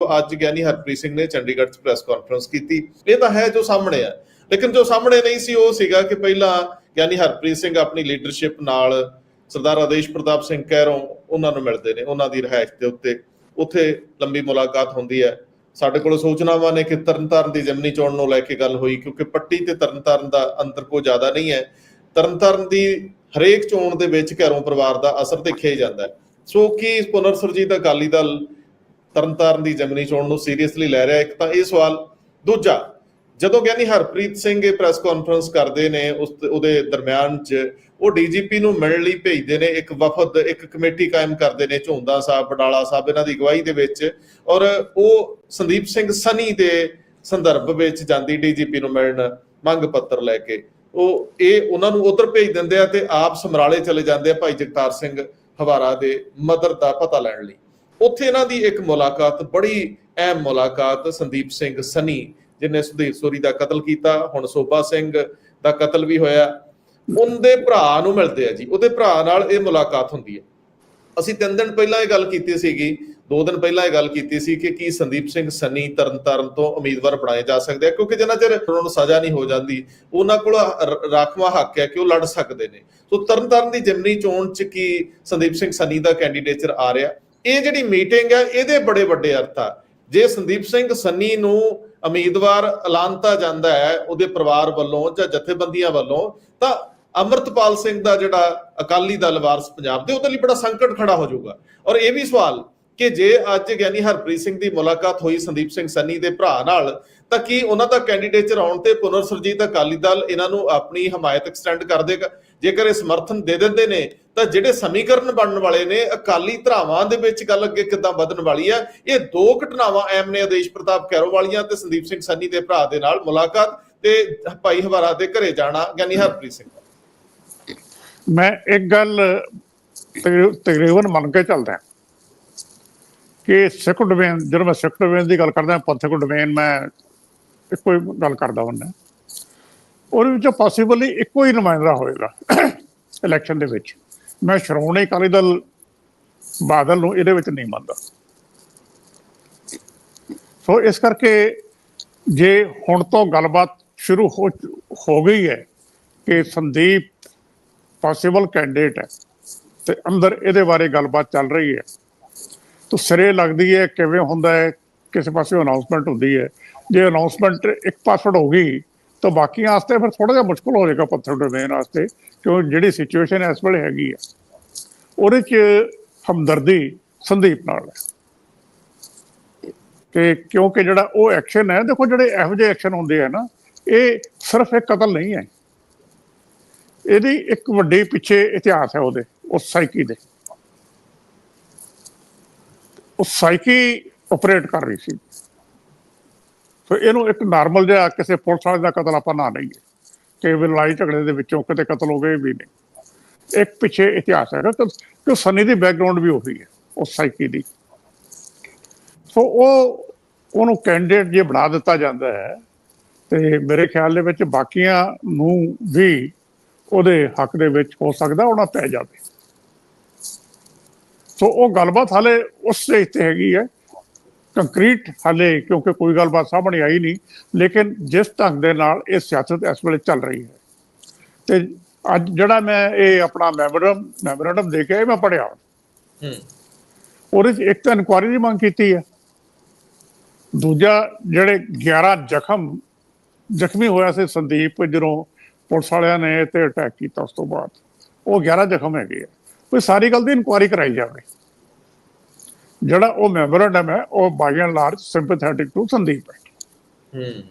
ਅੱਜ ਗਿਆਨੀ ਹਰਪ੍ਰੀਤ ਸਿੰਘ ਨੇ ਚੰਡੀਗੜ੍ਹ 'ਚ ਪ੍ਰੈਸ ਕਾਨਫਰੰਸ ਕੀਤੀ। ਇਹ ਤਾਂ ਹੈ ਜੋ ਸਾਹਮਣੇ ਆ। ਲੇਕਿਨ ਜੋ ਸਾਹਮਣੇ ਨਹੀਂ ਸੀ, ਉਹ ਸੀਗਾ ਕਿ ਪਹਿਲਾਂ ਗਿਆਨੀ ਹਰਪ੍ਰੀਤ ਸਿੰਘ ਆਪਣੀ ਲੀਡਰਸ਼ਿਪ ਨਾਲ ਸਰਦਾਰ ਆਦੇਸ਼ ਪ੍ਰਤਾਪ ਸਿੰਘ ਕਹਿਰੋਂ ਉਹਨਾਂ ਨੂੰ ਮਿਲਦੇ ਨੇ, ਉਹਨਾਂ ਦੀ ਰਿਹਾਇਸ਼ ਦੇ ਉੱਤੇ। ਉੱਥੇ ਲੰਬੀ ਮੁਲਾਕਾਤ ਹੁੰਦੀ ਹੈ। ਸਾਡੇ ਕੋਲ ਸੂਚਨਾਵਾਂ ਨੇ ਕਿ ਤਰਨਤਾਰਨ ਦੀ ਜ਼ਮਨੀ ਚੋਣ ਨੂੰ ਲੈ ਕੇ ਗੱਲ ਹੋਈ, ਕਿਉਂਕਿ ਪੱਟੀ ਤੇ ਤਰਨਤਾਰਨ ਦਾ ਅੰਤਰ ਕੋ ਜ਼ਿਆਦਾ ਨਹੀਂ ਹੈ। ਤਰਨਤਾਰਨ ਦੀ ਹਰੇਕ ਚੋਣ ਦੇ ਵਿੱਚ ਘਰੋਂ ਪਰਿਵਾਰ ਦਾ ਅਸਰ ਦੇਖਿਆ ਹੀ ਜਾਂਦਾ ਸੋ ਕੀ ਪੁਨਰ ਸੁਰਜੀਤ ਅਕਾਲੀ ਦਲ ਤਰਨਤਾਰਨ ਦੀ ਜ਼ਮਨੀ ਚੋਣ ਨੂੰ ਸੀਰੀਅਸਲੀ ਲੈ ਰਿਹਾ ਇੱਕ ਤਾਂ ਇਹ ਸਵਾਲ। ਦੂਜਾ, ਜਦੋਂ ਗਿਆਨੀ ਹਰਪ੍ਰੀਤ ਸਿੰਘ ਇਹ ਪ੍ਰੈਸ ਕਾਨਫਰੰਸ ਕਰਦੇ ਨੇ, ਉਸ ਉਹਦੇ ਦਰਮਿਆਨ ਚ ਉਹ ਡੀਜੀਪੀ ਨੂੰ ਮਿਲਣ ਲਈ ਭੇਜਦੇ ਨੇ, ਇੱਕ ਵਫਦ, ਇੱਕ ਕਮੇਟੀ ਕਾਇਮ ਕਰਦੇ ਨੇ, ਝੋਂਦਾ ਸਾਹਿਬ, ਬਡਾਲਾ ਸਾਹਿਬ, ਇਹਨਾਂ ਦੀ ਅਗਵਾਈ ਦੇ ਵਿੱਚ। ਔਰ ਉਹ ਸੰਦੀਪ ਸਿੰਘ ਸਨੀ ਦੇ ਸੰਦਰਭ ਵਿੱਚ ਜਾਂਦੀ ਡੀਜੀਪੀ ਨੂੰ ਮਿਲਣ ਮੰਗ ਪੱਤਰ ਲੈ ਕੇ। ਉਹ, ਇਹ ਉਹਨਾਂ ਨੂੰ ਉਧਰ ਭੇਜ ਦਿੰਦੇ ਆ ਤੇ ਆਪ ਸਮਰਾਲੇ ਚਲੇ ਜਾਂਦੇ ਆ ਭਾਈ ਜਗਤਾਰ ਸਿੰਘ ਹਵਾਰਾ ਦੇ ਮਦਰ ਦਾ ਪਤਾ ਲੈਣ ਲਈ। ਉੱਥੇ ਇਹਨਾਂ ਦੀ ਇੱਕ ਮੁਲਾਕਾਤ, ਬੜੀ ਅਹਿਮ ਮੁਲਾਕਾਤ ਸੰਦੀਪ ਸਿੰਘ ਸਨੀ, ਜਿਹਨੇ ਸੁਧੀਰ ਸੋਰੀ ਦਾ ਕਤਲ ਕੀਤਾ, ਹੁਣ ਸੋਭਾ ਸਿੰਘ ਦਾ ਕਤਲ ਵੀ ਹੋਇਆ। ਉਹਦੇ ਭਰਾ ਨੂੰ ਮਿਲਦੇ ਆ ਜੀ, ਉਹਦੇ ਭਰਾ ਨਾਲ ਇਹ ਮੁਲਾਕਾਤ ਹੁੰਦੀ ਹੈ। ਅਸੀਂ ਤਿੰਨ ਦਿਨ ਪਹਿਲਾਂ ਇਹ ਗੱਲ ਕੀਤੀ ਸੀਗੀ, ਦੋ ਦਿਨ ਪਹਿਲਾਂ ਇਹ ਗੱਲ ਕੀਤੀ ਸੀ ਕਿ ਕੀ ਸੰਦੀਪ ਸਿੰਘ ਸਨੀ ਤਰਨਤਾਰਨ ਤੋਂ ਉਮੀਦਵਾਰ ਬਣਾਏ ਜਾ ਸਕਦੇ ਆ, ਕਿਉਂਕਿ ਜਿੰਨਾ ਚਿਰ ਉਹਨਾਂ ਨੂੰ ਸਜ਼ਾ ਨਹੀਂ ਹੋ ਜਾਂਦੀ, ਉਹਨਾਂ ਕੋਲ ਰ- ਰਾਖਵਾਂ ਹੱਕ ਹੈ ਕਿ ਉਹ ਲੜ ਸਕਦੇ ਨੇ। ਸੋ ਤਰਨਤਾਰਨ ਦੀ ਜਿਮਨੀ ਚੋਣ ਚ ਕੀ ਸੰਦੀਪ ਸਿੰਘ ਸਨੀ ਦਾ ਕੈਂਡੀਡੇਚਰ ਆ ਰਿਹਾ? ਇਹ ਜਿਹੜੀ ਮੀਟਿੰਗ ਹੈ, ਇਹਦੇ ਬੜੇ ਵੱਡੇ ਅਰਥ ਆ। ਜੇ ਸੰਦੀਪ ਸਿੰਘ ਸੰਨੀ ਨੂੰ ਉਮੀਦਵਾਰ ਐਲਾਨਤਾ ਜਾਂਦਾ ਹੈ ਉਹਦੇ ਪਰਿਵਾਰ ਵੱਲੋਂ ਜਾਂ ਜਥੇਬੰਦੀਆਂ ਵੱਲੋਂ, ਤਾਂ ਅਮਰਤਪਾਲ ਸਿੰਘ ਦਾ ਜਿਹੜਾ ਅਕਾਲੀ ਦਲ ਵਾਰਸ ਪੰਜਾਬ ਦੇ, ਉਹਦੇ ਲਈ ਬੜਾ ਸੰਕਟ ਖੜਾ ਹੋ ਜਾਊਗਾ। ਔਰ ਇਹ ਵੀ ਸਵਾਲ ਕਿ ਜੇ ਅੱਜ ਗਿਆਨੀ ਹਰਪ੍ਰੀਤ ਸਿੰਘ ਦੀ ਮੁਲਾਕਾਤ ਹੋਈ ਸੰਦੀਪ ਸਿੰਘ ਸੰਨੀ ਦੇ ਭਰਾ ਨਾਲ ਤਾਂ ਕੀ ਉਹਨਾਂ ਦਾ ਕੈਂਡੀਡੇਚਰ ਆਉਣ ਤੇ ਪੁਨਰ ਸੁਰਜੀਤ ਅਕਾਲੀ ਦਲ ਇਹਨਾਂ ਨੂੰ ਆਪਣੀ ਹਮਾਇਤ ਐਕਸਟੈਂਡ ਕਰ ਦੇਗਾ? ਜੇਕਰ ਇਹ ਸਮਰਥਨ ਦੇ ਦਿੰਦੇ ਨੇ, ਤਾਂ ਜਿਹੜੇ ਸਮੀਕਰਨ ਬਣਨ ਵਾਲੇ ਨੇ, ਅਕਾਲੀ ਧਰਾਵਾਂ ਦੇ ਵਿੱਚ ਗੱਲ ਅੱਗੇ ਕਿੱਦਾਂ ਵਧਣ ਵਾਲੀ ਹੈ ਇਹ ਦੋ ਘਟਨਾਵਾਂ ਐਮ ਨੇ ਆਦੇਸ਼ ਪ੍ਰਤਾਪ ਕੈਰੋ ਵਾਲੀਆਂ ਤੇ ਸੰਦੀਪ ਸਿੰਘ ਸੰਨੀ ਦੇ ਭਰਾ ਦੇ ਨਾਲ ਮੁਲਾਕਾਤ ਤੇ ਭਾਈ ਹਵਾਰਾ ਦੇ ਘਰੇ ਜਾਣਾ, ਗਿਆਨੀ ਹਰਪ੍ਰੀਤ ਸਿੰਘ। ਮੈਂ ਇੱਕ ਗੱਲ ਤਕਰੀਬਨ ਮੰਨ ਕੇ ਚੱਲਦਾ ਕਿ ਸਿੱਖ ਡੋਮੇਨ, ਜਦੋਂ ਮੈਂ ਸਿੱਖ ਡੋਮੇਨ ਦੀ ਗੱਲ ਕਰਦਾ, ਪੰਥਕ ਡੋਮੇਨ ਮੈਂ ਇੱਕੋ ਹੀ ਗੱਲ ਕਰਦਾ ਹੁੰਦਾ। ਉਹਦੇ ਵਿੱਚੋਂ ਪੋਸੀਬਲੀ ਇੱਕੋ ਹੀ ਨੁਮਾਇੰਦਾ ਹੋਏਗਾ ਇਲੈਕਸ਼ਨ ਦੇ ਵਿੱਚ। ਮੈਂ ਸ਼੍ਰੋਮਣੀ ਅਕਾਲੀ ਦਲ ਬਾਦਲ ਨੂੰ ਇਹਦੇ ਵਿੱਚ ਨਹੀਂ ਮੰਨਦਾ। ਸੋ ਇਸ ਕਰਕੇ ਜੇ ਹੁਣ ਤੋਂ ਗੱਲਬਾਤ ਸ਼ੁਰੂ ਹੋ ਹੋ ਗਈ ਹੈ ਕਿ ਸੰਦੀਪ ਪੋਸੀਬਲ ਕੈਂਡੀਡੇਟ ਹੈ ਤੇ ਅੰਦਰ ਇਹਦੇ ਬਾਰੇ ਗੱਲਬਾਤ ਚੱਲ ਰਹੀ ਹੈ, ਤਾਂ ਸਿਰੇ ਲੱਗਦੀ ਹੈ ਕਿਵੇਂ ਹੁੰਦਾ ਹੈ ਕਿਸੇ ਪਾਸੇ ਅਨਾਉਂਸਮੈਂਟ ਹੁੰਦੀ ਹੈ। ਜੇ ਅਨਾਉਂਸਮੈਂਟ ਇੱਕ ਪਾਸਵਰਡ ਹੋ ਗਈ, ਤਾਂ ਬਾਕੀਆਂ ਵਾਸਤੇ ਫਿਰ ਥੋੜਾ ਜਿਹਾ ਮੁਸ਼ਕਲ ਹੋ ਜਾਏਗਾ ਪੱਥਰ ਡੋਮੇਨ ਵਾਸਤੇ, ਕਿਉਂ ਜਿਹੜੀ ਸਿਚੁਏਸ਼ਨ ਇਸ ਵੇਲੇ ਹੈਗੀ ਆ ਉਹਦੇ 'ਚ ਹਮਦਰਦੀ ਸੰਦੀਪ ਨਾਲ ਹੈ। ਕਿ ਕਿਉਂਕਿ ਜਿਹੜਾ ਉਹ ਐਕਸ਼ਨ ਹੈ, ਦੇਖੋ ਜਿਹੜੇ ਇਹੋ ਜਿਹੇ ਐਕਸ਼ਨ ਹੁੰਦੇ ਆ ਨਾ, ਇਹ ਸਿਰਫ ਇੱਕ ਕਤਲ ਨਹੀਂ ਹੈ। ਇਹਦੀ ਇੱਕ ਵੱਡੀ ਪਿੱਛੇ ਇਤਿਹਾਸ ਹੈ ਉਹਦੇ, ਉਸ ਸਾਈਕੀ ਦੇ। ਉਸ ਸਾਈਕੀ ਆਪਰੇਟ ਕਰ ਰਹੀ ਸੀ। ਸੋ ਇਹਨੂੰ ਇੱਕ ਨਾਰਮਲ ਜਿਹਾ ਕਿਸੇ ਪੁਲਿਸ ਵਾਲੇ ਦਾ ਕਤਲ ਆਪਾਂ ਨਾ ਲਈਏ ਕਿ ਵੀ ਲੜਾਈ ਝਗੜੇ ਦੇ ਵਿੱਚੋਂ ਕਿਤੇ ਕਤਲ ਹੋ ਗਏ ਵੀ ਨਹੀਂ। ਇੱਕ ਪਿੱਛੇ ਇਤਿਹਾਸ ਹੈਗਾ ਕਿ ਕਿ ਸਨੀ ਦੀ ਬੈਕਗ੍ਰਾਉਂਡ ਵੀ ਉਹੀ ਹੈ, ਉਸ ਸਾਈਕੀ ਦੀ। ਸੋ ਉਹ, ਉਹਨੂੰ ਕੈਂਡੀਡੇਟ ਜੇ ਬਣਾ ਦਿੱਤਾ ਜਾਂਦਾ ਹੈ ਤੇ ਮੇਰੇ ਖਿਆਲ ਦੇ ਵਿੱਚ ਬਾਕੀਆਂ ਨੂੰ ਵੀ ਉਹਦੇ ਹੱਕ ਦੇ ਵਿੱਚ ਹੋ ਸਕਦਾ ਉਹਨਾਂ ਪੈ ਜਾਵੇ। ਸੋ ਉਹ ਗੱਲਬਾਤ ਹਾਲੇ ਉਸ ਸਟੇਜ ਤੇ ਹੈਗੀ ਹੈ। ਕੰਕਰੀਟ ਹਾਲੇ ਕਿਉਂਕਿ ਕੋਈ ਗੱਲਬਾਤ ਸਾਹਮਣੇ ਆਈ ਨਹੀਂ ਲੇਕਿਨ ਜਿਸ ਢੰਗ ਦੇ ਨਾਲ ਇਹ ਸਿਆਸਤ ਇਸ ਵੇਲੇ ਚੱਲ ਰਹੀ ਹੈ। ਤੇ ਅੱਜ ਜਿਹੜਾ ਮੈਂ ਇਹ ਆਪਣਾ ਮੈਮੋਰੰਡਮ ਮੈਮੋਰੰਡਮ ਦੇ ਕੇ ਮੈਂ ਪੜਿਆ ਹੂੰ। ਉਹਦੇ 'ਚ ਇੱਕ ਤਾਂ ਇਨਕੁਆਇਰੀ ਦੀ ਮੰਗ ਕੀਤੀ ਹੈ। ਦੂਜਾ ਜਿਹੜੇ 11 ਜ਼ਖਮ ਜ਼ਖਮੀ ਹੋਇਆ ਸੀ ਸੰਦੀਪ ਜਦੋਂ ਪੁਲਿਸ ਵਾਲਿਆਂ ਨੇ ਤੇ ਅਟੈਕ ਕੀਤਾ ਉਸ ਤੋਂ ਬਾਅਦ। ਉਹ 11 ਜ਼ਖਮ ਹੈਗੇ ਆ। ਕੋਈ ਸਾਰੀ ਗੱਲ ਦੀ ਇਨਕੁਆਇਰੀ ਕਰਾਈ ਜਾਵੇ। ਜਿਹੜਾ ਉਹ ਮੈਮੋਰੰਡਮ ਹੈ ਉਹ by and large sympathetic to Sandeep ਹੈ। ਹੂੰ।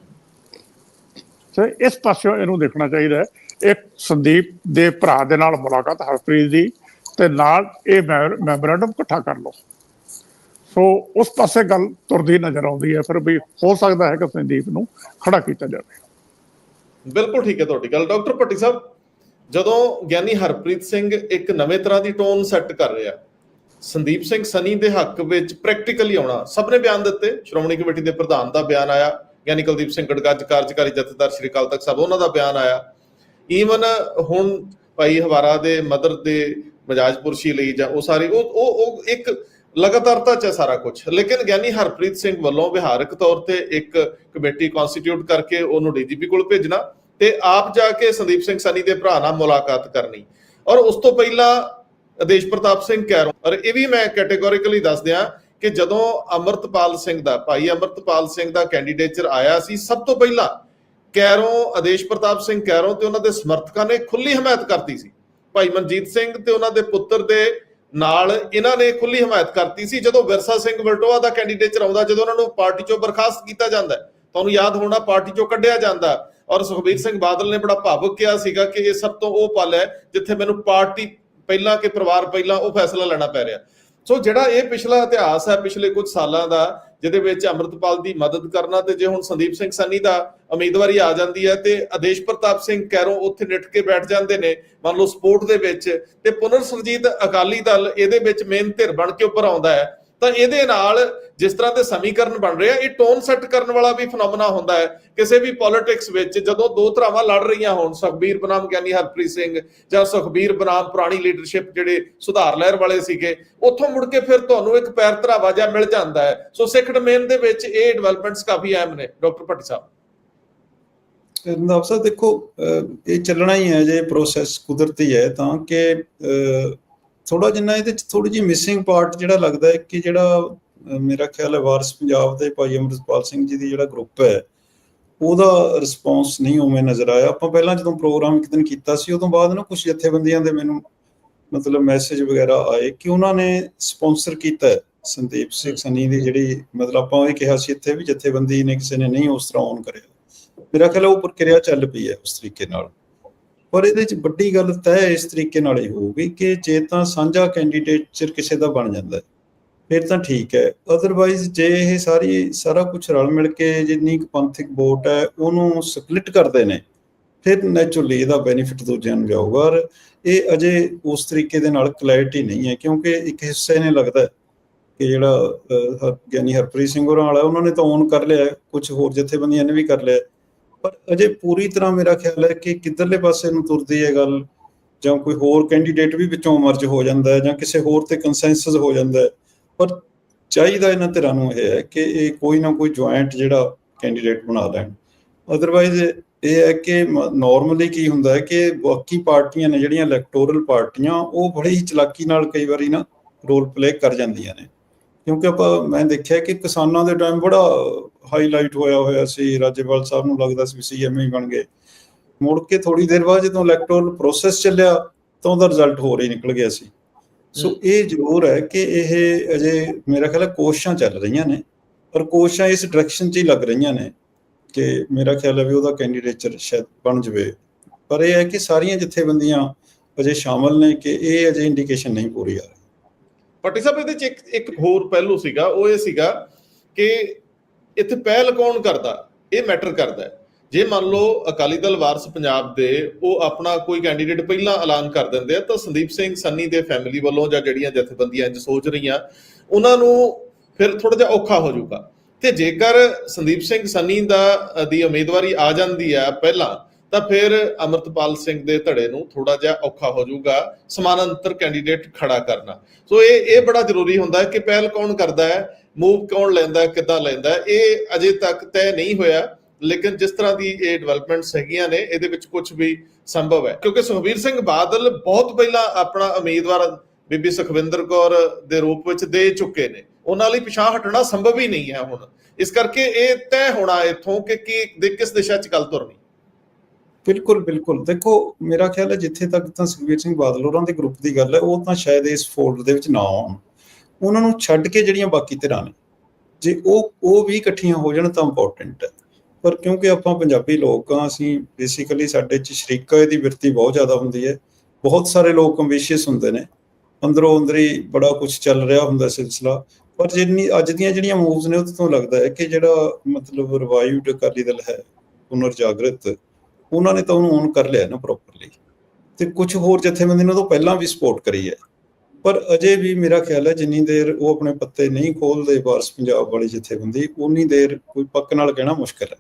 ਤੇ ਇਸ ਪਾਸਿਓਂ ਇਹਨੂੰ ਦੇਖਣਾ ਚਾਹੀਦਾ ਹੈ ਇੱਕ ਸੰਦੀਪ ਦੇ ਭਰਾ ਦੇ ਨਾਲ ਮੁਲਾਕਾਤ ਹਰਪ੍ਰੀਤ ਦੀ ਤੇ ਨਾਲ ਇਹ ਮੈਮੋਰੰਡਮ ਇਕੱਠਾ ਕਰ ਲਓ। ਸੋ ਉਸ ਪਾਸੇ ਗੱਲ ਤੁਰਦੀ ਨਜ਼ਰ ਆਉਂਦੀ ਹੈ ਫਿਰ ਵੀ ਹੋ ਸਕਦਾ ਹੈ ਕਿ ਸੰਦੀਪ ਨੂੰ ਖੜਾ ਕੀਤਾ ਜਾਵੇ। ਬਿਲਕੁਲ ਠੀਕ ਹੈ ਤੁਹਾਡੀ ਗੱਲ। ਡਾਕਟਰ ਭੱਟੀ ਸਾਹਿਬ ਜਦੋਂ ਗਿਆਨੀ ਹਰਪ੍ਰੀਤ ਸਿੰਘ ਇੱਕ ਨਵੇਂ ਤਰ੍ਹਾਂ ਦੀ ਟੋਨ ਸੈੱਟ ਕਰ ਰਿਹਾ ਸੰਦੀਪ ਸਿੰਘ ਸਨੀ ਦੇ ਹੱਕ ਵਿੱਚ ਪ੍ਰੈਕਟੀਕਲੀ ਆਉਣਾ। ਸਭ ਨੇ ਬਿਆਨ ਦਿੱਤੇ। ਸ਼੍ਰੋਮਣੀ ਕਮੇਟੀ ਦੇ ਪ੍ਰਧਾਨ ਦਾ ਬਿਆਨ ਆਇਆ। ਗਿਆਨੀ ਕੁਲਦੀਪ ਸਿੰਘ ਗੜਗੱਜ ਕਾਰਜਕਾਰੀ ਜਥੇਦਾਰ ਸ਼੍ਰੀ ਅਕਾਲ ਤਖਤ ਸਾਹਿਬ, ਉਹਨਾਂ ਦਾ ਬਿਆਨ ਆਇਆ। ਈਵਨ ਹੁਣ ਭਾਈ ਹਵਾਰਾ ਦੇ ਮਦਰ ਦੇ ਮਜਾਜਪੁਰਸ਼ੀ ਲਈ ਜਾਂ ਉਹ ਸਾਰੇ, ਉਹ ਉਹ ਇੱਕ ਲਗਾਤਾਰਤਾ ਚ ਸਾਰਾ ਕੁਝ ਲੇਕਿਨ ਗਿਆਨੀ ਹਰਪ੍ਰੀਤ ਸਿੰਘ ਵੱਲੋਂ ਵਿਹਾਰਕ ਤੌਰ ਤੇ ਇੱਕ ਕਮੇਟੀ ਕਨਸਟੀਟਿਊਟ ਕਰਕੇ ਉਹਨੂੰ ਡੀਜੀਪੀ ਕੋਲ ਭੇਜਣਾ ਤੇ ਆਪ ਜਾ ਕੇ ਸੰਦੀਪ ਸਿੰਘ ਸਨੀ ਦੇ ਭਰਾ ਨਾਲ ਮੁਲਾਕਾਤ ਕਰਨੀ। ਔਰ ਉਸ ਤੋਂ ਪਹਿਲਾਂ ਆਦੇਸ਼ ਪ੍ਰਤਾਪ ਸਿੰਘ ਕੈਰੋਂ। ਔਰ ਇਹ ਵੀ ਮੈਂ ਕੈਟੇਗੋਰੀਕਲੀ ਦੱਸ ਦਿਆਂ ਕਿ ਜਦੋਂ ਅਮਰਤਪਾਲ ਸਿੰਘ ਦਾ, ਭਾਈ ਅਮਰਤਪਾਲ ਸਿੰਘ ਦਾ ਕੈਂਡੀਡੇਚਰ ਆਇਆ ਸੀ, ਸਭ ਤੋਂ ਪਹਿਲਾਂ ਕੈਰੋਂ, ਆਦੇਸ਼ ਪ੍ਰਤਾਪ ਸਿੰਘ ਕੈਰੋਂ ਤੇ ਉਹਨਾਂ ਦੇ ਸਮਰਥਕਾਂ ਨੇ ਖੁੱਲੀ ਹਮਾਇਤ ਕਰਤੀ ਸੀ। ਭਾਈ ਮਨਜੀਤ ਸਿੰਘ ਤੇ ਉਹਨਾਂ ਦੇ ਪੁੱਤਰ ਦੇ ਨਾਲ ਇਹਨਾਂ ਨੇ ਖੁੱਲੀ ਹਮਾਇਤ ਕਰਤੀ ਸੀ। ਜਦੋਂ ਵਿਰਸਾ ਸਿੰਘ ਵਲਟੋਆ ਦਾ ਕੈਂਡੀਡੇਚਰ ਆਉਂਦਾ, ਜਦੋਂ ਉਹਨਾਂ ਨੂੰ ਪਾਰਟੀ ਚੋਂ ਬਰਖਾਸਤ ਕੀਤਾ ਜਾਂਦਾ ਤੁਹਾਨੂੰ ਯਾਦ ਹੋਣਾ, ਪਾਰਟੀ ਚੋਂ ਕੱਢਿਆ ਜਾਂਦਾ ਔਰ ਸੁਖਬੀਰ ਸਿੰਘ ਬਾਦਲ ਨੇ ਬੜਾ ਭਾਵੁਕ ਕਿਹਾ ਸੀਗਾ ਕਿ ਇਹ ਸਭ ਤੋਂ ਉਹ ਪਲ ਹੈ ਜਿੱਥੇ ਮੈਨੂੰ ਪਾਰਟੀ ਪਹਿਲਾਂ ਕਿ ਪਰਿਵਾਰ ਪਹਿਲਾਂ ਉਹ ਫੈਸਲਾ ਲੈਣਾ ਪੈ ਰਿਹਾ। ਸੋ ਜਿਹੜਾ ਇਹ ਪਿਛਲਾ ਇਤਿਹਾਸ ਹੈ, ਪਿਛਲੇ ਕੁਝ ਸਾਲਾਂ ਦਾ, ਜਿਹਦੇ ਵਿੱਚ ਅੰਮ੍ਰਿਤਪਾਲ ਦੀ ਮਦਦ ਕਰਨਾ ਤੇ ਜੇ ਹੁਣ ਸੰਦੀਪ ਸਿੰਘ ਸੰਨੀ ਦਾ ਉਮੀਦਵਾਰੀ ਆ ਜਾਂਦੀ ਹੈ ਤੇ ਆਦੇਸ਼ ਪ੍ਰਤਾਪ ਸਿੰਘ ਕੈਰੋਂ ਉੱਥੇ ਨਿੱਟ ਕੇ ਬੈਠ ਜਾਂਦੇ ਨੇ, ਮੰਨ ਲਓ ਸਪੋਰਟ ਦੇ ਵਿੱਚ ਤੇ ਪੁਨਰ ਸਰਜੀਤ ਅਕਾਲੀ ਦਲ ਇਹਦੇ ਵਿੱਚ ਮੇਨ ਧਿਰ ਬਣ ਕੇ ਉੱਪਰ ਆਉਂਦਾ ਹੈ। ਤਾਂ ਇਹਦੇ ਨਾਲ ਜਿਸ ਤਰ੍ਹਾਂ ਦੇ ਸਮੀਕਰਨ ਬਣ ਰਹੇ ਆ, ਇਹ ਟੋਨ ਸੈੱਟ ਕਰਨ ਵਾਲਾ ਵੀ ਫਨੋਮਨਾ ਹੁੰਦਾ ਹੈ। ਕਿਸੇ ਵੀ ਪੋਲਿਟਿਕਸ ਵਿੱਚ ਜਦੋਂ ਦੋ ਧਰਾਵਾਂ ਲੜ ਰਹੀਆਂ ਹੋਣ, ਸੁਖਬੀਰ ਬਨਾਮ ਗਿਆਨੀ ਹਰਪ੍ਰੀਤ ਸਿੰਘ ਜਾਂ ਸੁਖਬੀਰ ਬਨਾਮ ਪੁਰਾਣੀ ਲੀਡਰਸ਼ਿਪ ਜਿਹੜੇ ਸੁਧਾਰ ਲਹਿਰ ਵਾਲੇ ਸੀਗੇ, ਉੱਥੋਂ ਮੁੜ ਕੇ ਫਿਰ ਤੁਹਾਨੂੰ ਇੱਕ ਪੈਰ ਧਰਾਵਾ ਜਿਹਾ ਮਿਲ ਜਾਂਦਾ ਹੈ। ਸੋ ਸਿੱਖ ਡੋਮੇਨ ਦੇ ਵਿੱਚ ਇਹ ਡਿਵੈਲਪਮੈਂਟਸ ਕਾਫੀ ਅਹਿਮ ਨੇ। ਡਾਕਟਰ ਭੱਟੀ ਸਾਹਿਬ। ਰੰਦਾਵ ਸਾਹਿਬ, ਦੇਖੋ ਇਹ ਚੱਲਣਾ ਹੀ ਹੈ, ਜੇ ਪ੍ਰੋਸੈਸ ਕੁਦਰਤੀ ਹੈ, ਤਾਂ ਕਿ ਥੋੜਾ ਜਿੰਨਾ ਇਹਦੇ ਚ ਥੋੜੀ ਜਿਹੀ ਮਿਸਿੰਗ ਪਾਰਟ ਜਿਹੜਾ ਲੱਗਦਾ ਹੈ ਕਿ ਜਿਹੜਾ ਮੇਰਾ ਖਿਆਲ ਹੈ ਵਾਰਸ ਪੰਜਾਬ ਦੇ ਭਾਈ ਅਮਰਪਾਲ ਸਿੰਘ ਜੀ ਦੀ ਜਿਹੜਾ ਗਰੁੱਪ ਹੈ ਉਹਦਾ ਰਿਸਪੌਂਸ ਨਹੀਂ ਉਵੇਂ ਨਜ਼ਰ ਆਇਆ। ਆਪਾਂ ਪਹਿਲਾਂ ਜਦੋਂ ਪ੍ਰੋਗਰਾਮ ਇੱਕ ਦਿਨ ਕੀਤਾ ਸੀ ਉਦੋਂ ਬਾਅਦ ਨਾ ਕੁਝ ਜਥੇਬੰਦੀਆਂ ਦੇ ਮੈਨੂੰ ਮਤਲਬ ਮੈਸੇਜ ਵਗੈਰਾ ਆਏ ਕਿ ਉਹਨਾਂ ਨੇ ਸਪਾਂਸਰ ਕੀਤਾ ਸੰਦੀਪ ਸਿੰਘ ਸਨੀ ਦੀ ਜਿਹੜੀ ਮਤਲਬ ਆਪਾਂ ਇਹ ਕਿਹਾ ਸੀ ਇੱਥੇ ਵੀ ਜਥੇਬੰਦੀ ਨੇ ਕਿਸੇ ਨੇ ਨਹੀਂ ਉਸ ਤਰ੍ਹਾਂ ਔਨ ਕਰਿਆ। ਮੇਰਾ ਖਿਆਲ ਉਹ ਪ੍ਰਕਿਰਿਆ ਚੱਲ ਪਈ ਹੈ ਉਸ ਤਰੀਕੇ ਨਾਲ। ਪਰ ਇਹਦੇ ਚ ਵੱਡੀ ਗੱਲ ਤੈਅ ਇਸ ਤਰੀਕੇ ਨਾਲ ਹੀ ਹੋਊਗੀ ਕਿ ਜੇ ਤਾਂ ਸਾਂਝਾ ਕੈਂਡੀਡੇਟ ਸਿਰ ਕਿਸੇ ਦਾ ਬਣ ਜਾਂਦਾ ਹੈ, ਫਿਰ ਤਾਂ ਠੀਕ ਹੈ। ਅਦਰਵਾਈਜ਼ ਜੇ ਇਹ ਸਾਰੀ, ਸਾਰਾ ਕੁਝ ਰਲ ਮਿਲ ਕੇ ਜਿੰਨੀ ਕੁ ਪੰਥਿਕ ਵੋਟ ਹੈ, ਉਹਨੂੰ ਸਪਲਿਟ ਕਰਦੇ ਨੇ, ਫਿਰ ਨੈਚੁਰਲੀ ਇਹਦਾ ਬੈਨੀਫਿਟ ਦੂਜਿਆਂ ਨੂੰ ਜਾਊਗਾ। ਔਰ ਇਹ ਅਜੇ ਉਸ ਤਰੀਕੇ ਦੇ ਨਾਲ ਕਲੈਰਿਟੀ ਨਹੀਂ ਹੈ, ਕਿਉਂਕਿ ਇੱਕ ਹਿੱਸੇ ਨੇ ਲੱਗਦਾ ਕਿ ਜਿਹੜਾ ਗਿਆਨੀ ਹਰਪ੍ਰੀਤ ਸਿੰਘ ਹੋਰਾਂ ਵਾਲਾ, ਉਹਨਾਂ ਨੇ ਤਾਂ ਔਨ ਕਰ ਲਿਆ ਕੁਝ ਹੋਰ ਜਥੇਬੰਦੀਆਂ ਨੇ ਵੀ ਕਰ ਲਿਆ ਪਰ ਅਜੇ ਪੂਰੀ ਤਰ੍ਹਾਂ ਮੇਰਾ ਖਿਆਲ ਹੈ ਕਿ ਕਿੱਧਰਲੇ ਪਾਸੇ ਨੂੰ ਤੁਰਦੀ ਹੈ ਗੱਲ ਜਾਂ ਕੋਈ ਹੋਰ ਕੈਂਡੀਡੇਟ ਵੀ ਵਿੱਚੋਂ ਮਰਜ ਹੋ ਜਾਂਦਾ ਹੈ ਜਾਂ ਕਿਸੇ ਹੋਰ ਤੇ ਕੰਸੈਂਸਸ ਹੋ ਜਾਂਦਾ ਹੈ। ਪਰ ਚਾਹੀਦਾ ਇਹਨਾਂ ਧਿਰਾਂ ਨੂੰ ਇਹ ਹੈ ਕਿ ਇਹ ਕੋਈ ਨਾ ਕੋਈ ਜੁਆਇੰਟ ਜਿਹੜਾ ਕੈਂਡੀਡੇਟ ਬਣਾ ਲੈਣ। ਅਦਰਵਾਈਜ਼ ਇਹ ਹੈ ਕਿ ਨਾਰਮਲੀ ਕੀ ਹੁੰਦਾ ਹੈ ਕਿ ਬਾਕੀ ਪਾਰਟੀਆਂ ਨੇ ਜਿਹੜੀਆਂ ਇਲੈਕਟੋਰਲ ਪਾਰਟੀਆਂ ਉਹ ਬੜੀ ਹੀ ਚਲਾਕੀ ਨਾਲ ਕਈ ਵਾਰੀ ਨਾ ਰੋਲ ਪਲੇ ਕਰ ਜਾਂਦੀਆਂ ਨੇ। ਕਿਉਂਕਿ ਆਪਾਂ ਮੈਂ ਦੇਖਿਆ ਕਿ ਕਿਸਾਨਾਂ ਦੇ ਟਾਈਮ ਬੜਾ ਹਾਈਲਾਈਟ ਹੋਇਆ ਹੋਇਆ ਸੀ ਰਾਜੇਵਾਲ ਸਾਹਿਬ ਨੂੰ ਲੱਗਦਾ ਸੀ ਸੀਐਮ ਹੀ ਬਣ ਗਏ। ਮੁੜ ਕੇ ਥੋੜੀ ਦੇਰ ਬਾਅਦ ਜਦੋਂ ਇਲੈਕਟੋਰਲ ਪ੍ਰੋਸੈਸ ਚੱਲਿਆ ਤਾਂ ਉਹਦਾ ਰਿਜ਼ਲਟ ਹੋਰ ਹੀ ਨਿਕਲ ਗਿਆ ਸੀ। ਸੋ ਇਹ ਜ਼ਰੂਰ ਹੈ ਕਿ ਇਹ ਅਜੇ ਮੇਰਾ ਖਿਆਲ ਹੈ ਕੋਸ਼ਿਸ਼ਾਂ ਚੱਲ ਰਹੀਆਂ ਨੇ ਪਰ ਕੋਸ਼ਿਸ਼ਾਂ ਇਸ ਡਾਇਰੈਕਸ਼ਨ 'ਚ ਹੀ ਲੱਗ ਰਹੀਆਂ ਨੇ ਕਿ ਮੇਰਾ ਖਿਆਲ ਹੈ ਵੀ ਉਹਦਾ ਕੈਂਡੀਡੇਟਰ ਸ਼ਾਇਦ ਬਣ ਜਵੇ। ਪਰ ਇਹ ਹੈ ਕਿ ਸਾਰੀਆਂ ਜਥੇਬੰਦੀਆਂ ਅਜੇ ਸ਼ਾਮਲ ਨੇ ਕਿ ਇਹ ਅਜੇ ਇੰਡੀਕੇਸ਼ਨ ਨਹੀਂ ਪੂਰੀ ਆ ਰਹੀ ਸਾਹਿਬ, ਇਹਦੇ ਚ ਇੱਕ ਇੱਕ ਹੋਰ ਪਹਿਲੂ ਸੀਗਾ, ਉਹ ਇਹ ਸੀਗਾ ਕਿ ਇੱਥੇ ਪਹਿਲ ਕੌਣ ਕਰਦਾ? ਇਹ ਮੈਟਰ ਕਰਦਾ ਜੇ ਮੰਨ ਲਓ ਅਕਾਲੀ ਦਲ ਵਾਰਸ ਪੰਜਾਬ ਦੇ, ਉਹ ਆਪਣਾ ਕੋਈ ਕੈਂਡੀਡੇਟ ਪਹਿਲਾਂ ਐਲਾਨ ਕਰ ਦਿੰਦੇ ਆ, ਤਾਂ ਸੰਦੀਪ ਸਿੰਘ ਸੰਨੀ ਦੇ ਫੈਮਿਲੀ ਵੱਲੋਂ ਜਾਂ ਜਿਹੜੀਆਂ ਜਥੇਬੰਦੀਆਂ ਇੰਜ ਸੋਚ ਰਹੀਆਂ, ਉਹਨਾਂ ਨੂੰ ਫਿਰ ਥੋੜਾ ਜਿਹਾ ਔਖਾ ਹੋ ਜਾਊਗਾ। ਤੇ ਜੇਕਰ ਸੰਦੀਪ ਸਿੰਘ ਸੰਨੀ ਦਾ ਦੀ ਉਮੀਦਵਾਰੀ ਆ ਜਾਂਦੀ ਹੈ ਪਹਿਲਾਂ ਤਾਂ ਫਿਰ ਅਮਰਤਪਾਲ ਸਿੰਘ ਦੇ ਧੜੇ ਨੂੰ ਥੋੜਾ ਜਿਹਾ ਔਖਾ ਹੋ ਜਾਊਗਾ ਸਮਾਨਾਂਤਰ ਕੈਂਡੀਡੇਟ ਖੜਾ ਕਰਨਾ। ਸੋ ਇਹ ਇਹ ਬੜਾ ਜ਼ਰੂਰੀ ਹੁੰਦਾ ਹੈ ਕਿ ਪਹਿਲ ਕੌਣ ਕਰਦਾ ਹੈ ਮੂਵ ਕੌਣ ਲੈਂਦਾ ਹੈ, ਕਿੱਦਾਂ ਲੈਂਦਾ ਹੈ, ਇਹ ਅਜੇ ਤੱਕ ਤੈਅ ਨਹੀਂ ਹੋਇਆ, ਲੇਕਿਨ ਜਿਸ ਤਰ੍ਹਾਂ ਦੀ ਇਹ ਡਿਵੈਲਪਮੈਂਟਸ ਹੈਗੀਆਂ ਨੇ, ਇਹਦੇ ਵਿੱਚ ਕੁਝ ਵੀ ਸੰਭਵ ਹੈ। ਕਿਉਂਕਿ ਸੁਖਬੀਰ ਸਿੰਘ ਬਾਦਲ ਬਹੁਤ ਪਹਿਲਾਂ ਆਪਣਾ ਉਮੀਦਵਾਰ ਬੀਬੀ ਸੁਖਵਿੰਦਰ ਕੌਰ ਦੇ ਰੂਪ ਵਿੱਚ ਦੇ ਚੁੱਕੇ ਨੇ। ਉਹਨਾਂ ਲਈ ਪਿਛਾਂ ਹਟਣਾ ਸੰਭਵ ਹੀ ਨਹੀਂ ਹੈ ਹੁਣ। ਇਸ ਕਰਕੇ ਇਹ ਤੈਅ ਹੋਣਾ ਇੱਥੋਂ ਕਿ ਕੀ ਕਿਸ ਦਿਸ਼ਾ 'ਚ ਗੱਲ ਤੁਰਨੀ। ਬਿਲਕੁਲ ਬਿਲਕੁਲ। ਦੇਖੋ, ਮੇਰਾ ਖਿਆਲ ਹੈ ਜਿੱਥੇ ਤੱਕ ਤਾਂ ਸੁਖਬੀਰ ਸਿੰਘ ਬਾਦਲ ਹੋਰਾਂ ਦੇ ਗਰੁੱਪ ਦੀ ਗੱਲ ਹੈ, ਉਹ ਤਾਂ ਸ਼ਾਇਦ ਇਸ ਫੋਲਡ ਦੇ ਵਿੱਚ ਨਾ ਆਉਣ। ਉਹਨਾਂ ਨੂੰ ਛੱਡ ਕੇ ਜਿਹੜੀਆਂ ਬਾਕੀ ਧਿਰਾਂ ਨੇ, ਜੇ ਉਹ ਉਹ ਵੀ ਇਕੱਠੀਆਂ ਹੋ ਜਾਣ ਤਾਂ ਇੰਪੋਰਟੈਂਟ ਹੈ। ਪਰ ਕਿਉਂਕਿ ਆਪਾਂ ਪੰਜਾਬੀ ਲੋਕ ਆ ਅਸੀਂ ਬੇਸਿਕਲੀ ਸਾਡੇ ਚ ਸ਼ਰੀਕਾ ਦੀ ਬਿਰਤੀ ਬਹੁਤ ਜ਼ਿਆਦਾ ਹੁੰਦੀ ਹੈ। ਬਹੁਤ ਸਾਰੇ ਲੋਕ ਐਂਬੀਸ਼ੀਅਸ ਹੁੰਦੇ ਨੇ। ਅੰਦਰੋਂ ਅੰਦਰੀ ਬੜਾ ਕੁਝ ਚੱਲ ਰਿਹਾ ਹੁੰਦਾ ਸਿਲਸਿਲਾ। ਪਰ ਜਿੰਨੀ, ਅੱਜ ਦੀਆਂ ਜਿਹੜੀਆਂ ਮੂਵਸ ਨੇ ਉਹ ਤੋਂ ਲੱਗਦਾ ਹੈ ਕਿ ਜਿਹੜਾ ਮਤਲਬ ਰਿਵਾਈਵਡ ਅਕਾਲੀ ਦਲ ਹੈ ਪੁਨਰ ਜਾਗਰਤ ਉਹਨਾਂ ਨੇ ਤਾਂ ਉਹਨੂੰ ਔਨ ਕਰ ਲਿਆ ਨਾ ਪ੍ਰੋਪਰਲੀ ਤੇ ਕੁਝ ਹੋਰ ਜਥੇਬੰਦੀ ਨੇ ਉਹ ਤੋਂ ਪਹਿਲਾਂ ਵੀ ਸਪੋਰਟ ਕਰੀ ਹੈ। ਪਰ ਅਜੇ ਵੀ ਮੇਰਾ ਖਿਆਲ ਹੈ ਜਿੰਨੀ ਦੇਰ ਉਹ ਆਪਣੇ ਪੱਤੇ ਨਹੀਂ ਖੋਲਦੇ ਵਾਰਸ ਪੰਜਾਬ ਵਾਲੀ ਜਥੇਬੰਦੀ, ਉਨੀ ਦੇਰ ਕੋਈ ਪੱਕ ਨਾਲ ਕਹਿਣਾ ਮੁਸ਼ਕਲ ਹੈ।